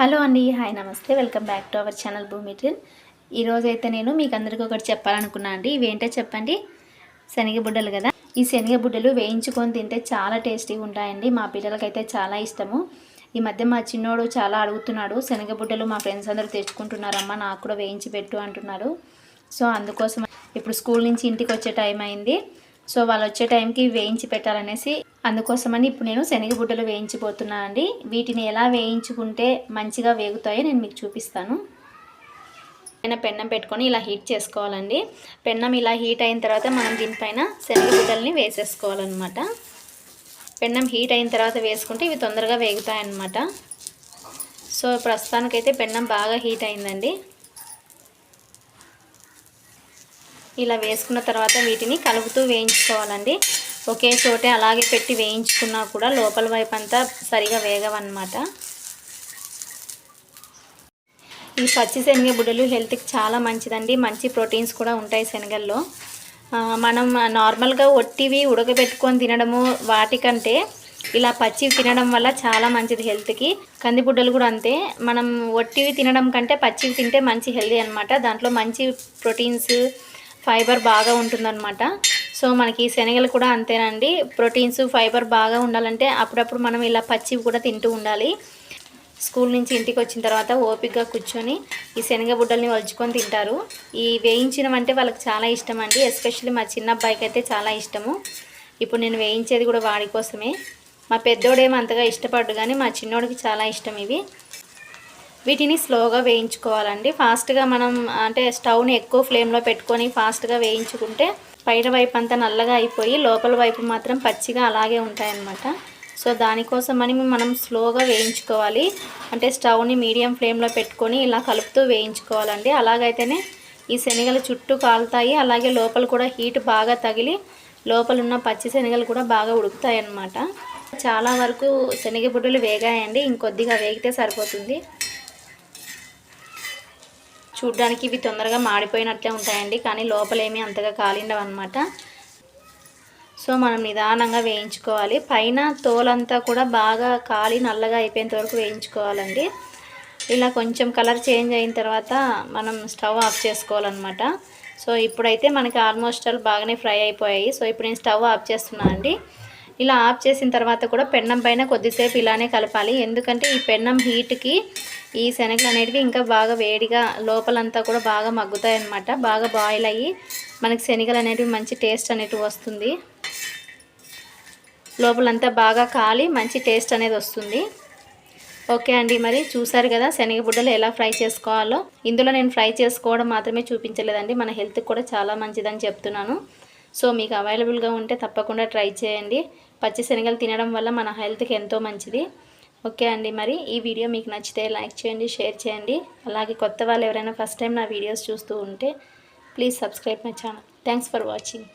Hello అండి hi నమస్తే. Welcome back to our channel Bhoomi ట్రిన్ ఈరోజైతే నేను మీకు అందరికీ ఒకటి చెప్పాలనుకున్నా అండి. ఇవేంటో చెప్పండి. శనగబుడ్డలు కదా. ఈ శనగబుడ్డలు వేయించుకొని తింటే చాలా టేస్టీగా ఉంటాయండి. మా పిల్లలకైతే చాలా ఇష్టము. ఈ మధ్య మా చిన్నోడు చాలా అడుగుతున్నాడు శనగబుడ్డలు మా ఫ్రెండ్స్ అందరూ తెచ్చుకుంటున్నారమ్మా నాకు కూడా వేయించి పెట్టు అంటున్నారు సో అందుకోసం ఇప్పుడు స్కూల్ నుంచి ఇంటికి వచ్చే టైం అయింది. సో వాళ్ళు వచ్చే టైంకి వేయించి పెట్టాలనేసి అందుకోసమని ఇప్పుడు నేను శనగబుడ్డలు వేయించిపోతున్నాను అండి. వీటిని ఎలా వేయించుకుంటే మంచిగా వేగుతాయో నేను మీకు చూపిస్తాను. పైన పెన్నం పెట్టుకొని ఇలా హీట్ చేసుకోవాలండి. పెన్నం ఇలా హీట్ అయిన తర్వాత మనం దీనిపైన శనగబుడ్డల్ని వేసేసుకోవాలన్నమాట. పెన్నం హీట్ అయిన తర్వాత వేసుకుంటే ఇవి తొందరగా వేగుతాయన్నమాట. సో ప్రస్తుతానికైతే పెన్నం బాగా హీట్ అయిందండి. ఇలా వేసుకున్న తర్వాత వీటిని కలుపుతూ వేయించుకోవాలండి. ఒకే చోటే అలాగే పెట్టి వేయించుకున్నా కూడా లోపల వైపు అంతా సరిగా వేగవన్నమాట. ఈ పచ్చి శనగ బుడ్డలు హెల్త్కి చాలా మంచిదండి. మంచి ప్రోటీన్స్ కూడా ఉంటాయి శనగల్లో. మనం నార్మల్గా ఒట్టివి ఉడకబెట్టుకొని తినడము వాటికంటే ఇలా పచ్చివి తినడం వల్ల చాలా మంచిది హెల్త్కి. కందిబుడ్డలు కూడా అంతే. మనం ఒట్టివి తినడం కంటే పచ్చివి తింటే మంచి హెల్దీ అనమాట దాంట్లో మంచి ప్రోటీన్స్ ఫైబర్ బాగా ఉంటుందన్నమాట. సో మనకి శనగలు కూడా అంతేనండి. ప్రోటీన్స్ ఫైబర్ బాగా ఉండాలంటే అప్పుడప్పుడు మనం ఇలా పచ్చివి కూడా తింటూ ఉండాలి. స్కూల్ నుంచి ఇంటికి వచ్చిన తర్వాత ఓపికగా కూర్చొని ఈ శనగ బుడ్డల్ని వలుచుకొని తింటారు. ఈ వేయించడం అంటే వాళ్ళకి చాలా ఇష్టం అండి. ఎస్పెషల్లీ మా చిన్న అబ్బాయికి అయితే చాలా ఇష్టము. ఇప్పుడు నేను వేయించేది కూడా వాడి కోసమే. మా పెద్దోడేమో అంతగా ఇష్టపడ్డు కానీ మా చిన్నోడికి చాలా ఇష్టం ఇవి. వీటిని స్లోగా వేయించుకోవాలండి. ఫాస్ట్గా మనం అంటే స్టవ్ని ఎక్కువ ఫ్లేమ్లో పెట్టుకొని ఫాస్ట్గా వేయించుకుంటే పైన వైపు అంతా నల్లగా అయిపోయి లోపల వైపు మాత్రం పచ్చిగా అలాగే ఉంటాయన్నమాట. సో దానికోసమని మనం స్లోగా వేయించుకోవాలి. అంటే స్టవ్ని మీడియం ఫ్లేమ్లో పెట్టుకొని ఇలా కలుపుతూ వేయించుకోవాలండి. అలాగైతేనే ఈ శనగలు చుట్టూ కాలుతాయి. అలాగే లోపల కూడా హీట్ బాగా తగిలి లోపల ఉన్న పచ్చి శనగలు కూడా బాగా ఉడుకుతాయి అన్నమాట చాలా వరకు శనగ బుడ్డలు వేగాయండి. ఇంకొద్దిగా వేగితే సరిపోతుంది. చూడ్డానికి ఇవి తొందరగా మాడిపోయినట్లే ఉంటాయండి కానీ లోపలేమీ అంతగా కాలిండవు అనమాట సో మనం నిదానంగా వేయించుకోవాలి. పైన తోలంతా కూడా బాగా కాలి నల్లగా అయిపోయేంత వరకు వేయించుకోవాలండి. ఇలా కొంచెం కలర్ చేంజ్ అయిన తర్వాత మనం స్టవ్ ఆఫ్ చేసుకోవాలన్నమాట. సో ఇప్పుడైతే మనకి ఆల్మోస్ట్ ఆల్ బాగానే ఫ్రై అయిపోయాయి. సో ఇప్పుడు నేను స్టవ్ ఆఫ్ చేస్తున్నాను అండి. ఇలా ఆఫ్ చేసిన తర్వాత కూడా పెన్నం పైన కొద్దిసేపు ఇలానే కలపాలి. ఎందుకంటే ఈ పెన్నం హీట్కి ఈ శనగలు అనేటివి ఇంకా బాగా వేడిగా లోపలంతా కూడా బాగా మగ్గుతాయి అన్నమాట బాగా బాయిల్ అయ్యి మనకి శనగలు అనేటివి మంచి టేస్ట్ అనేటివి వస్తుంది. లోపలంతా బాగా కాలి మంచి టేస్ట్ అనేది వస్తుంది. ఓకే అండి మరి చూసారు కదా శనగబుడ్డలు ఎలా ఫ్రై చేసుకోవాలో. ఇందులో నేను ఫ్రై చేసుకోవడం మాత్రమే చూపించలేదండి. మన హెల్త్కి కూడా చాలా మంచిదని చెప్తున్నాను. సో మీకు అవైలబుల్గా ఉంటే తప్పకుండా ట్రై చేయండి. పచ్చి శనగలు తినడం వల్ల మన హెల్త్కి ఎంతో మంచిది. ఓకే అండి మరి ఈ వీడియో మీకు నచ్చితే లైక్ చేయండి షేర్ చేయండి. అలాగే కొత్త వాళ్ళు ఎవరైనా ఫస్ట్ టైం నా వీడియోస్ చూస్తూ ఉంటే please subscribe my channel. Thanks for watching.